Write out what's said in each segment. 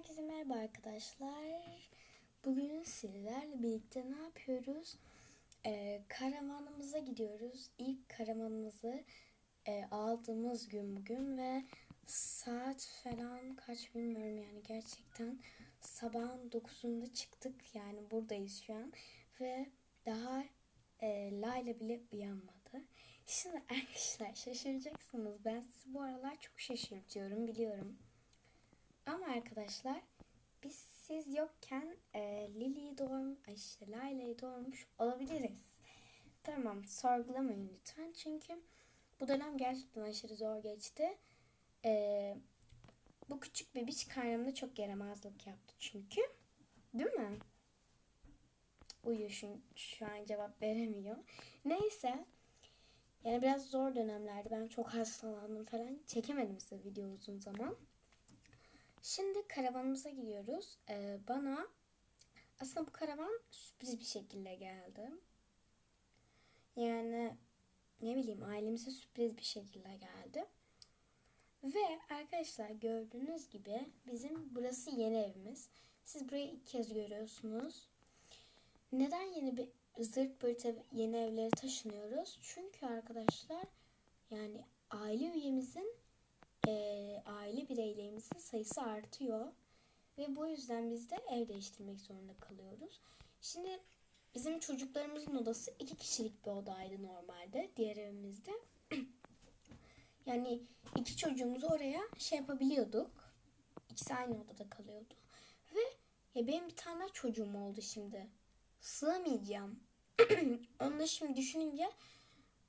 Herkese merhaba arkadaşlar. Bugün sizlerle birlikte ne yapıyoruz? Ee, karavanımıza gidiyoruz. İlk karavanımızı e, aldığımız gün bugün ve saat falan kaç bilmiyorum yani gerçekten sabahın 9'unda çıktık yani buradayız şu an ve daha e, Layla bile uyanmadı. Şimdi arkadaşlar şaşıracaksınız. Ben sizi bu aralar çok şaşırtıyorum biliyorum. Ama arkadaşlar biz siz yokken e, Lily'yi doğurmuş, ay işte Layla'yı doğurmuş olabiliriz. Tamam sorgulamayın lütfen çünkü bu dönem gerçekten aşırı zor geçti. E, bu küçük bebiş karnımda çok yaramazlık yaptı çünkü. Değil mi? Uyuyor şu, şu an cevap veremiyor. Neyse. Yani biraz zor dönemlerdi. Ben çok hastalandım falan. Çekemedim size video uzun zaman. Şimdi karavanımıza gidiyoruz. Ee, bana aslında bu karavan sürpriz bir şekilde geldi. Yani ne bileyim ailemize sürpriz bir şekilde geldi. Ve arkadaşlar gördüğünüz gibi bizim burası yeni evimiz. Siz burayı ilk kez görüyorsunuz. Neden yeni bir zırt pırt yeni evlere taşınıyoruz? Çünkü arkadaşlar yani aile üyemizin e, aile bireylerimizin sayısı artıyor. Ve bu yüzden biz de ev değiştirmek zorunda kalıyoruz. Şimdi bizim çocuklarımızın odası iki kişilik bir odaydı normalde diğer evimizde. yani iki çocuğumuzu oraya şey yapabiliyorduk. İkisi aynı odada kalıyordu. Ve ya benim bir tane çocuğum oldu şimdi. Sığamayacağım. Onu şimdi düşününce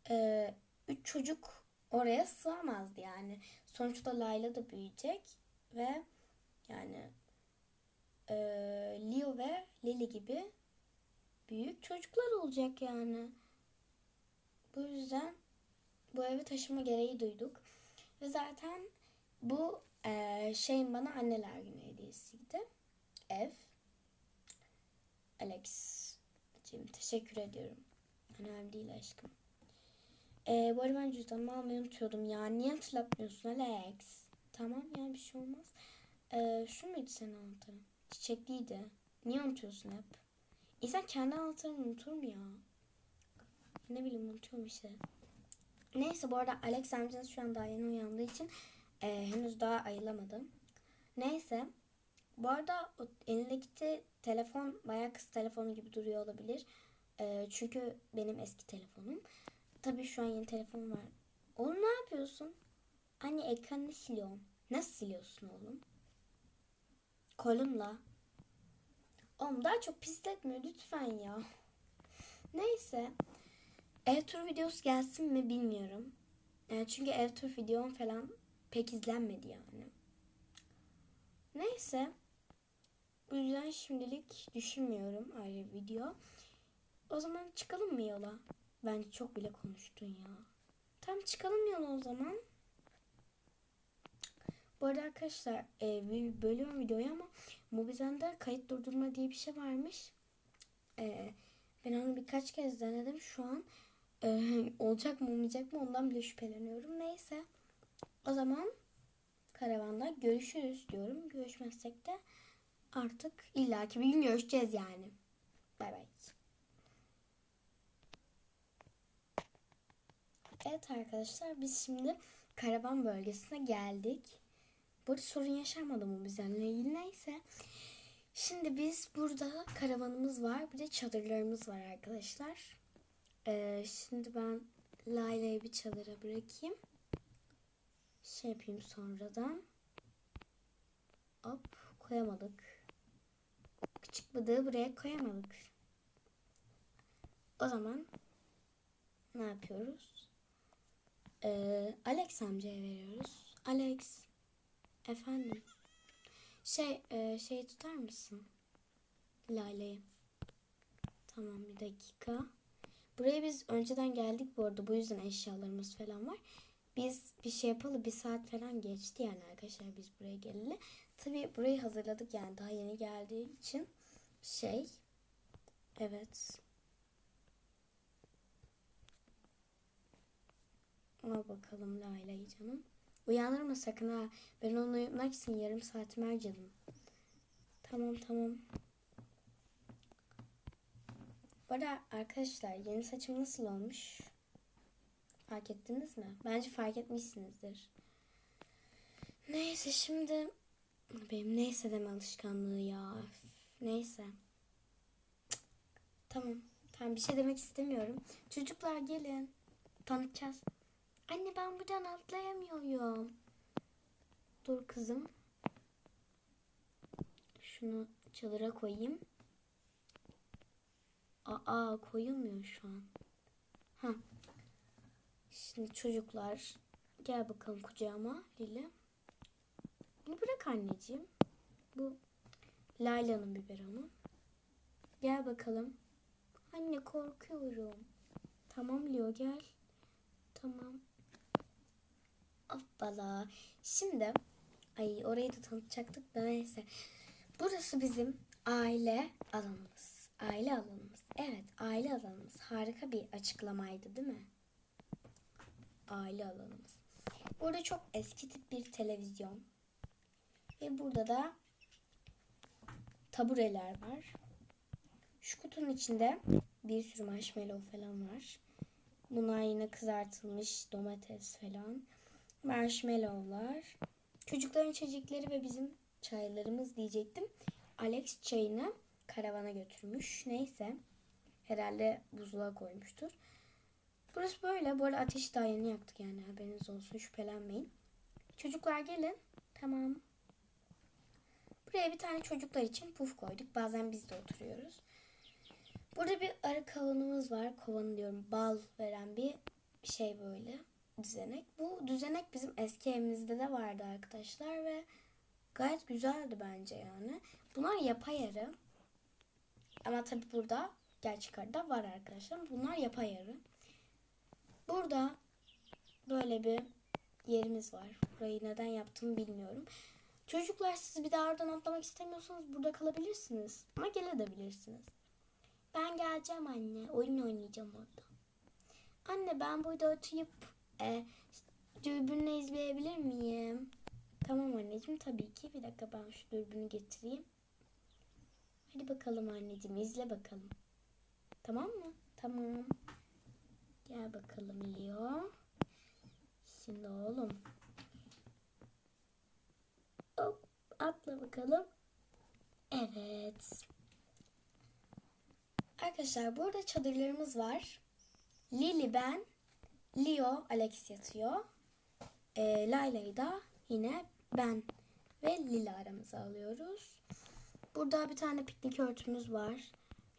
e, üç çocuk oraya sığamazdı yani. Sonuçta Layla da büyüyecek ve yani e, Leo ve Lily gibi büyük çocuklar olacak yani. Bu yüzden bu eve taşıma gereği duyduk. Ve zaten bu e, şeyin bana anneler günü hediyesiydi. Ev. Alex'cim teşekkür ediyorum. Önemli değil aşkım. Ee, bu arada ben cüzdanımı almayı unutuyordum ya. Niye hatırlatmıyorsun Alex? Tamam ya bir şey olmaz. Ee, şu muydu senin anahtarın? Çiçekliydi. Niye unutuyorsun hep? İnsan kendi anahtarını unutur mu ya? Ne bileyim unutuyorum işte. Neyse bu arada Alex amcanız şu an daha yeni uyandığı için e, henüz daha ayılamadı. Neyse. Bu arada elindeki te- telefon bayağı kız telefonu gibi duruyor olabilir. E, çünkü benim eski telefonum. Tabii şu an yeni telefon var. Oğlum ne yapıyorsun? Anne ekranını siliyorum. Nasıl siliyorsun oğlum? Kolumla. Oğlum daha çok pisletmiyor lütfen ya. Neyse. Ev tur videosu gelsin mi bilmiyorum. Yani çünkü ev tur videom falan pek izlenmedi yani. Neyse. Bu yüzden şimdilik düşünmüyorum ayrı video. O zaman çıkalım mı yola? Bence çok bile konuştun ya. Tamam çıkalım yola o zaman. Bu arada arkadaşlar e, bir bölüm videoyu ama Mobizen'de kayıt durdurma diye bir şey varmış. E, ben onu birkaç kez denedim. Şu an e, olacak mı olmayacak mı ondan bile şüpheleniyorum. Neyse. O zaman karavanda görüşürüz diyorum. Görüşmezsek de artık illaki bir gün görüşeceğiz yani. Bay bay. Evet arkadaşlar biz şimdi karavan bölgesine geldik. Burada sorun yaşamadı mı bizimle ilgili neyse. Şimdi biz burada karavanımız var. Bir de çadırlarımız var arkadaşlar. Ee, şimdi ben Layla'yı bir çadıra bırakayım. Şey yapayım sonradan. Hop koyamadık. Küçük bıdığı buraya koyamadık. O zaman ne yapıyoruz? Ee, Alex amcaya veriyoruz. Alex. Efendim. Şey, e, şey tutar mısın? Lale'yi. Tamam bir dakika. Buraya biz önceden geldik bu arada. Bu yüzden eşyalarımız falan var. Biz bir şey yapalı bir saat falan geçti yani arkadaşlar biz buraya geleli. Tabii burayı hazırladık yani daha yeni geldiği için şey. Evet. Al bakalım Layla'yı canım. Uyanır mı sakın ha? Ben onu uyutmak için yarım saatimi harcadım. Tamam tamam. Bu arada arkadaşlar yeni saçım nasıl olmuş? Fark ettiniz mi? Bence fark etmişsinizdir. Neyse şimdi benim neyse deme alışkanlığı ya. Neyse. Cık, Tamam. Tamam bir şey demek istemiyorum. Çocuklar gelin. Tanıtacağız. Anne ben buradan atlayamıyorum. Dur kızım. Şunu çadıra koyayım. Aa koyulmuyor şu an. Ha. Şimdi çocuklar gel bakalım kucağıma Lili. Bunu bırak anneciğim. Bu Layla'nın biberonu. Gel bakalım. Anne korkuyorum. Tamam Leo gel. Tamam. Hoppala. Şimdi ay orayı da tanıtacaktık da neyse. Burası bizim aile alanımız. Aile alanımız. Evet aile alanımız. Harika bir açıklamaydı değil mi? Aile alanımız. Burada çok eski tip bir televizyon. Ve burada da tabureler var. Şu kutunun içinde bir sürü marshmallow falan var. Bunlar yine kızartılmış domates falan. Marshmallowlar. Çocukların içecekleri ve bizim çaylarımız diyecektim. Alex çayını karavana götürmüş. Neyse. Herhalde buzluğa koymuştur. Burası böyle. Bu arada ateşi daha yeni yaktık yani haberiniz olsun. Şüphelenmeyin. Çocuklar gelin. Tamam. Buraya bir tane çocuklar için puf koyduk. Bazen biz de oturuyoruz. Burada bir arı kovanımız var. Kovanı diyorum. Bal veren bir şey böyle. Düzenek. Bu düzenek bizim eski evimizde de vardı arkadaşlar ve gayet güzeldi bence yani. Bunlar yapay arı. Ama tabi burada gerçek arı da var arkadaşlar. Bunlar yapay arı. Burada böyle bir yerimiz var. Burayı neden yaptığımı bilmiyorum. Çocuklar siz bir daha oradan atlamak istemiyorsanız burada kalabilirsiniz. Ama gelebilirsiniz. Ben geleceğim anne. Oyun oynayacağım orada. Anne ben burada oturup e, dürbünle izleyebilir miyim? Tamam anneciğim tabii ki. Bir dakika ben şu dürbünü getireyim. Hadi bakalım anneciğim izle bakalım. Tamam mı? Tamam. Gel bakalım Leo. Şimdi oğlum. Hop atla bakalım. Evet. Arkadaşlar burada çadırlarımız var. Lily ben, Leo, Alex yatıyor. Ee, Layla'yı da yine ben ve Lila aramıza alıyoruz. Burada bir tane piknik örtümüz var.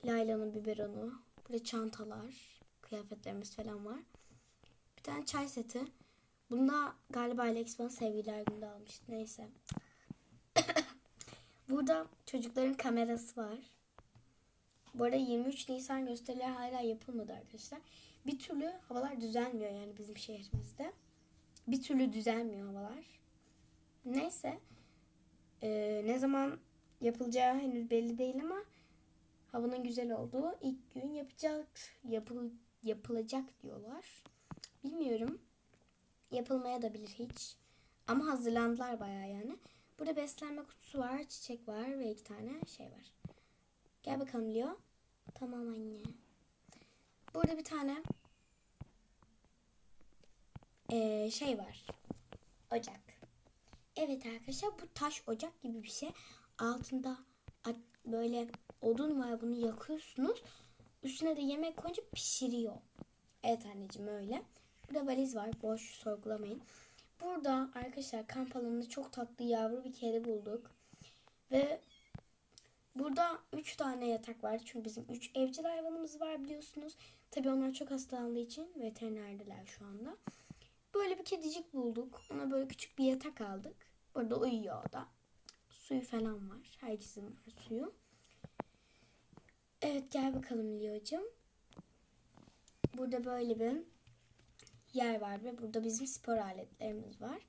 Layla'nın biberonu. Burada çantalar, kıyafetlerimiz falan var. Bir tane çay seti. Bunda galiba Alex bana sevgililer günde almıştı. Neyse. Burada çocukların kamerası var. Bu arada 23 Nisan gösterileri hala yapılmadı arkadaşlar. Bir türlü havalar düzelmiyor yani bizim şehrimizde. Bir türlü düzelmiyor havalar. Neyse. Ee, ne zaman yapılacağı henüz belli değil ama havanın güzel olduğu ilk gün yapacak yapıl, yapılacak diyorlar. Bilmiyorum. Yapılmaya da bilir hiç. Ama hazırlandılar bayağı yani. Burada beslenme kutusu var, çiçek var ve iki tane şey var. Gel bakalım Leo. Tamam anne. Burada bir tane eee, şey var. Ocak. Evet arkadaşlar bu taş ocak gibi bir şey. Altında böyle odun var bunu yakıyorsunuz. Üstüne de yemek koyunca pişiriyor. Evet anneciğim öyle. Burada valiz var. Boş sorgulamayın. Burada arkadaşlar kamp alanında çok tatlı yavru bir kedi bulduk. Ve burada 3 tane yatak var. Çünkü bizim 3 evcil hayvanımız var biliyorsunuz. Tabii onlar çok hastalandığı için veterinerdiler şu anda. Böyle bir kedicik bulduk. Ona böyle küçük bir yatak aldık. Burada uyuyor o da. Suyu falan var. Herkesin var suyu. Evet gel bakalım Leo'cum. Burada böyle bir yer var ve burada bizim spor aletlerimiz var.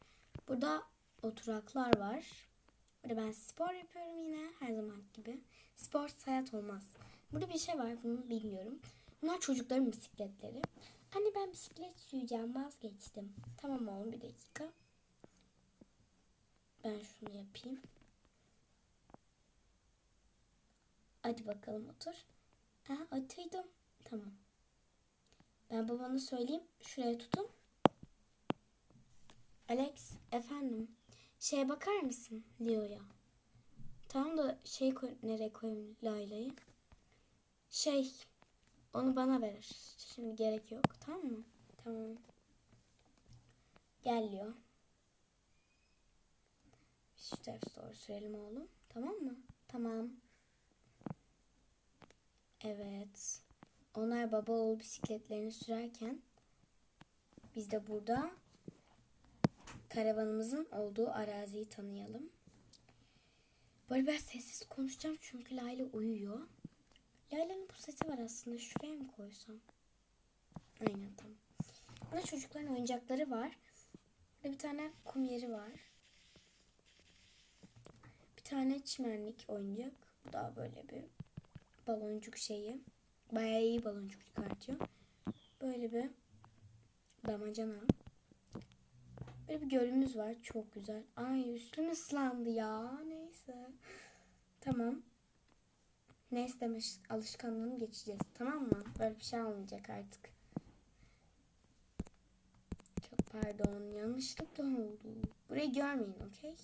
Burada oturaklar var. Burada ben spor yapıyorum yine her zaman gibi. Spor hayat olmaz. Burada bir şey var bunu bilmiyorum. Bunlar çocukların bisikletleri. Anne ben bisiklet süreceğim vazgeçtim. Tamam oğlum bir dakika. Ben şunu yapayım. Hadi bakalım otur. Ha oturdum. Tamam. Ben babana söyleyeyim. Şuraya tutun. Alex efendim. Şeye bakar mısın Leo'ya? Tamam da şey koy, nereye koyayım Layla'yı? Şey onu bana verir. Şimdi gerek yok. Tamam mı? Tamam. Gel Leo. Şu tarafa doğru sürelim oğlum. Tamam mı? Tamam. Evet. Onlar baba oğul bisikletlerini sürerken biz de burada karavanımızın olduğu araziyi tanıyalım. Böyle ben sessiz konuşacağım çünkü Layla uyuyor. Layla'nın bu sesi var aslında. Şuraya mı koysam? Aynen tamam. Burada çocukların oyuncakları var. Burada bir tane kum yeri var. Bir tane çimenlik oyuncak. Bu da böyle bir baloncuk şeyi. Bayağı iyi baloncuk çıkartıyor. Böyle bir damacana. Böyle bir gölümüz var. Çok güzel. Ay üstüm ıslandı ya. Neyse. Tamam. Ne istemiş alışkanlığını geçeceğiz. Tamam mı? Böyle bir şey olmayacak artık. Çok pardon. Yanlışlıkla oldu. Burayı görmeyin okey?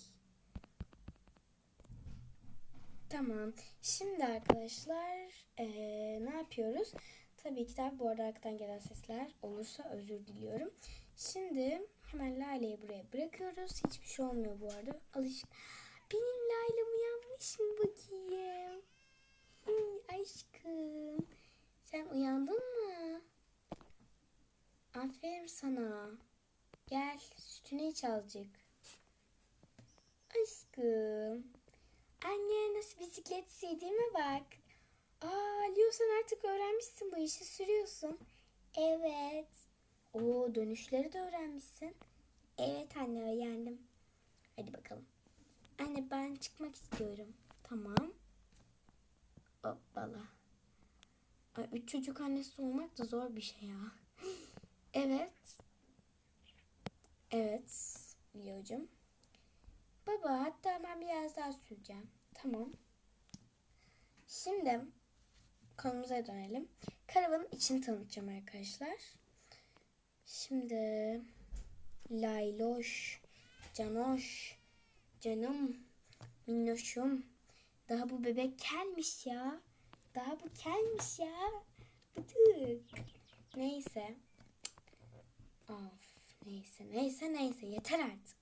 Tamam. Şimdi arkadaşlar eee, ne yapıyoruz? Tabii ki de bu arada arkadan gelen sesler olursa özür diliyorum. Şimdi hemen Lale'yi buraya bırakıyoruz. Hiçbir şey olmuyor bu arada. Alış Benim Lale'm uyanmış mı bakayım? Ay, aşkım. Sen uyandın mı? Aferin sana. Gel sütünü iç azıcık. Aşkım. Anne nasıl bisiklet sürdüğüme bak. Aa Leo sen artık öğrenmişsin bu işi sürüyorsun. Evet. Oo dönüşleri de öğrenmişsin. Evet anne öğrendim. Hadi bakalım. Anne ben çıkmak istiyorum. Tamam. Hoppala. Ay, üç çocuk annesi olmak da zor bir şey ya. evet. Evet. Leo'cum. Baba hatta ben biraz daha süreceğim. Tamam. Şimdi konumuza dönelim. Karavanın içini tanıtacağım arkadaşlar. Şimdi Layloş, Canoş, canım, minnoşum. Daha bu bebek kelmiş ya. Daha bu kelmiş ya. Bıdık. Neyse. Of. Neyse neyse neyse yeter artık.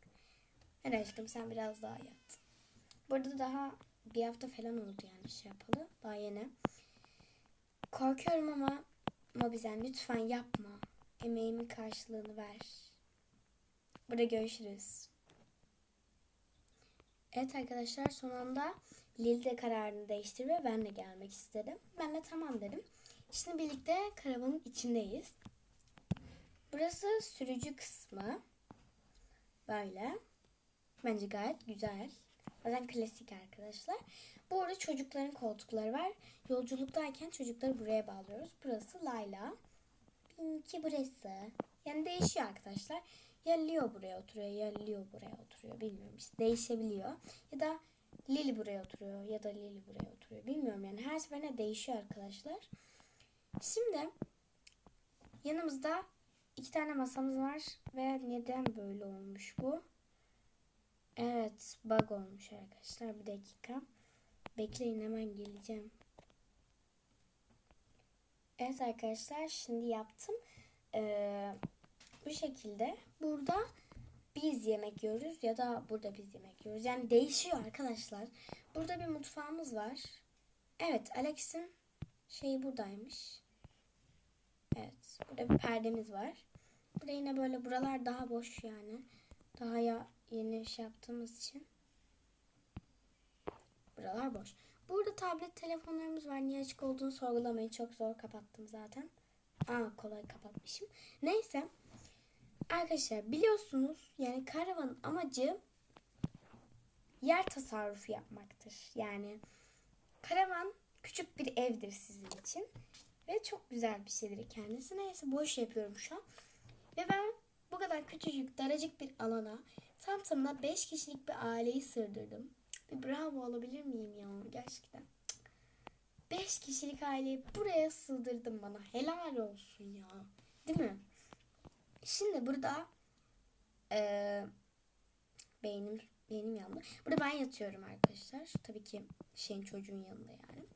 Hadi aşkım sen biraz daha yat. Burada daha bir hafta falan oldu yani şey yapalı. Daha yeni. Korkuyorum ama Mobizen lütfen yapma. Emeğimin karşılığını ver. Burada görüşürüz. Evet arkadaşlar son anda Lil de kararını değiştirdi ve ben de gelmek istedim. Ben de tamam dedim. Şimdi birlikte karavanın içindeyiz. Burası sürücü kısmı. Böyle. Bence gayet güzel. Zaten klasik arkadaşlar. Bu arada çocukların koltukları var. Yolculuktayken çocukları buraya bağlıyoruz. Burası Layla. Benimki burası. Yani değişiyor arkadaşlar. Ya Leo buraya oturuyor ya Leo buraya oturuyor. Bilmiyorum işte değişebiliyor. Ya da Lily buraya oturuyor ya da Lily buraya oturuyor. Bilmiyorum yani her seferinde değişiyor arkadaşlar. Şimdi yanımızda iki tane masamız var ve neden böyle olmuş bu? Evet bug olmuş arkadaşlar bir dakika. Bekleyin hemen geleceğim. Evet arkadaşlar şimdi yaptım. Ee, bu şekilde burada biz yemek yiyoruz ya da burada biz yemek yiyoruz. Yani değişiyor arkadaşlar. Burada bir mutfağımız var. Evet Alex'in şeyi buradaymış. Evet burada bir perdemiz var. Burada yine böyle buralar daha boş yani. Daha ya yeni şey yaptığımız için. Buralar boş. Burada tablet telefonlarımız var. Niye açık olduğunu sorgulamayın. Çok zor kapattım zaten. Aa kolay kapatmışım. Neyse. Arkadaşlar biliyorsunuz yani karavanın amacı yer tasarrufu yapmaktır. Yani karavan küçük bir evdir sizin için. Ve çok güzel bir şeydir kendisi. Neyse boş yapıyorum şu an. Ve ben bu kadar küçücük daracık bir alana tam tamına 5 kişilik bir aileyi sığdırdım. Bir bravo alabilir miyim ya gerçekten. 5 kişilik aileyi buraya sığdırdın bana. Helal olsun ya. Değil mi? Şimdi burada eee beynim benim yanımda. Burada ben yatıyorum arkadaşlar. Tabii ki şeyin çocuğun yanında yani.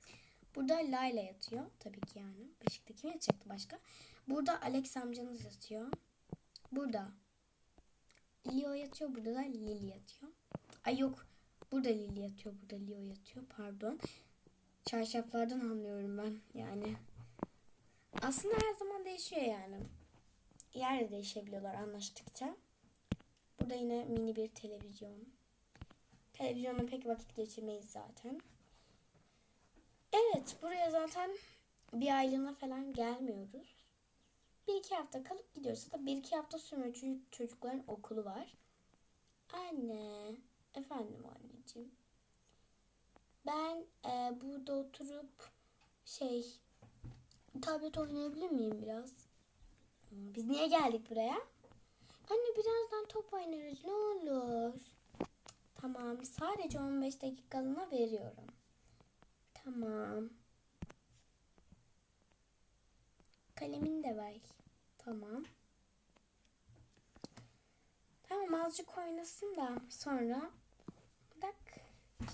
Burada Layla yatıyor. Tabii ki yani. Beşikte kim yatacaktı başka? Burada Alex amcanız yatıyor. Burada Leo yatıyor. Burada da Lily yatıyor. Ay yok. Burada Lily yatıyor. Burada Leo yatıyor. Pardon. Çarşaflardan anlıyorum ben. Yani. Aslında her zaman değişiyor yani. Yer de değişebiliyorlar anlaştıkça. Burada yine mini bir televizyon. Televizyonda pek vakit geçirmeyiz zaten. Evet, buraya zaten bir aylığına falan gelmiyoruz. Bir iki hafta kalıp gidiyoruz. Hatta bir iki hafta sürmüyor çünkü çocukların okulu var. Anne, efendim anneciğim. Ben e, burada oturup şey tablet oynayabilir miyim biraz? Biz niye geldik buraya? Anne birazdan top oynarız ne olur. Tamam sadece 15 dakikalığına veriyorum. Tamam. Kalemini de ver. Tamam. Tamam azıcık oynasın da sonra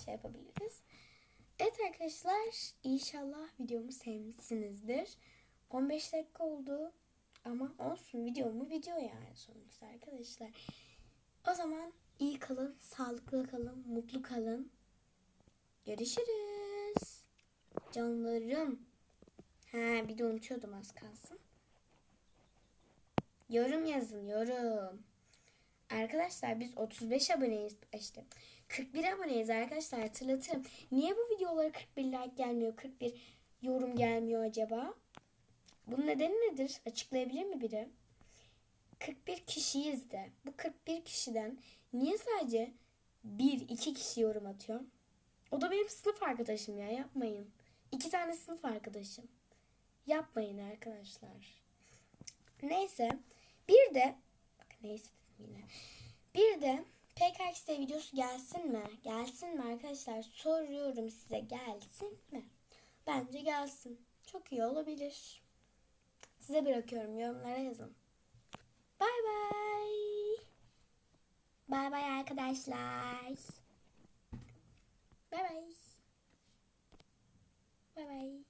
şey yapabiliriz. Evet arkadaşlar inşallah videomu sevmişsinizdir. 15 dakika oldu ama olsun video mu video yani sonuçta arkadaşlar. O zaman iyi kalın, sağlıklı kalın, mutlu kalın. Görüşürüz. Canlarım. Ha bir de unutuyordum az kalsın. Yorum yazın yorum. Arkadaşlar biz 35 aboneyiz işte. 41 aboneyiz arkadaşlar hatırlatırım. Niye bu videolara 41 like gelmiyor 41 yorum gelmiyor acaba? Bunun nedeni nedir? Açıklayabilir mi biri? 41 kişiyiz de. Bu 41 kişiden niye sadece 1-2 kişi yorum atıyor? O da benim sınıf arkadaşım ya yapmayın. İki tane sınıf arkadaşım. Yapmayın arkadaşlar. Neyse. Bir de bak neyse yine. Bir de PKX'de videosu gelsin mi? Gelsin mi arkadaşlar? Soruyorum size gelsin mi? Bence gelsin. Çok iyi olabilir. Size bırakıyorum yorumlara yazın. Bay bay. Bay bay arkadaşlar. Bay bay. Bay bay.